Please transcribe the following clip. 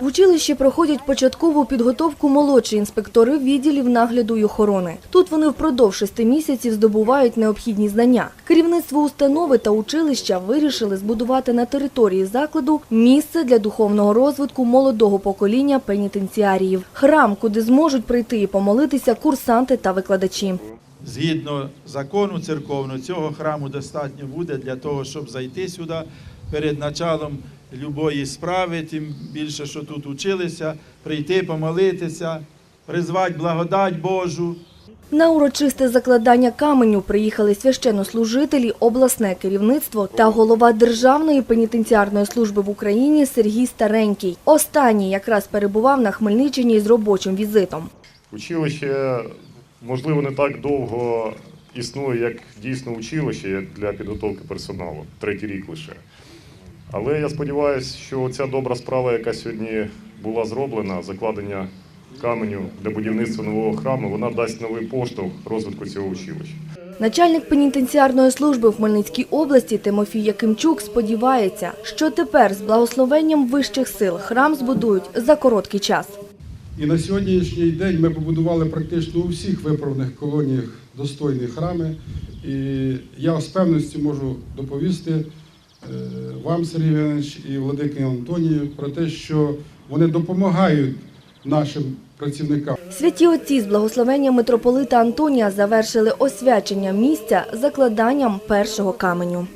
В училищі проходять початкову підготовку молодші інспектори відділів нагляду й охорони. Тут вони впродовж шести місяців здобувають необхідні знання. Керівництво установи та училища вирішили збудувати на території закладу місце для духовного розвитку молодого покоління пенітенціаріїв. Храм, куди зможуть прийти і помолитися курсанти та викладачі. Згідно закону церковного, цього храму достатньо буде для того, щоб зайти сюди перед началом любої справи, тим більше, що тут училися, прийти, помолитися, призвати благодать Божу. На урочисте закладання каменю приїхали священнослужителі, обласне керівництво та голова Державної пенітенціарної служби в Україні Сергій Старенький. Останній якраз перебував на Хмельниччині з робочим візитом. Училище, можливо, не так довго існує, як дійсно училище, для підготовки персоналу, третій рік лише. Але я сподіваюся, що ця добра справа, яка сьогодні була зроблена, закладення каменю для будівництва нового храму, вона дасть новий поштовх розвитку цього училища. Начальник пенітенціарної служби в Хмельницькій області Тимофій Якимчук сподівається, що тепер з благословенням вищих сил храм збудують за короткий час. І на сьогоднішній день ми побудували практично у всіх виправних колоніях достойні храми. І я з певністю можу доповісти е, вам, Сергій Іванович, і Владикі Антонію про те, що вони допомагають нашим працівникам. Святі отці з благословення митрополита Антонія завершили освячення місця закладанням першого каменю.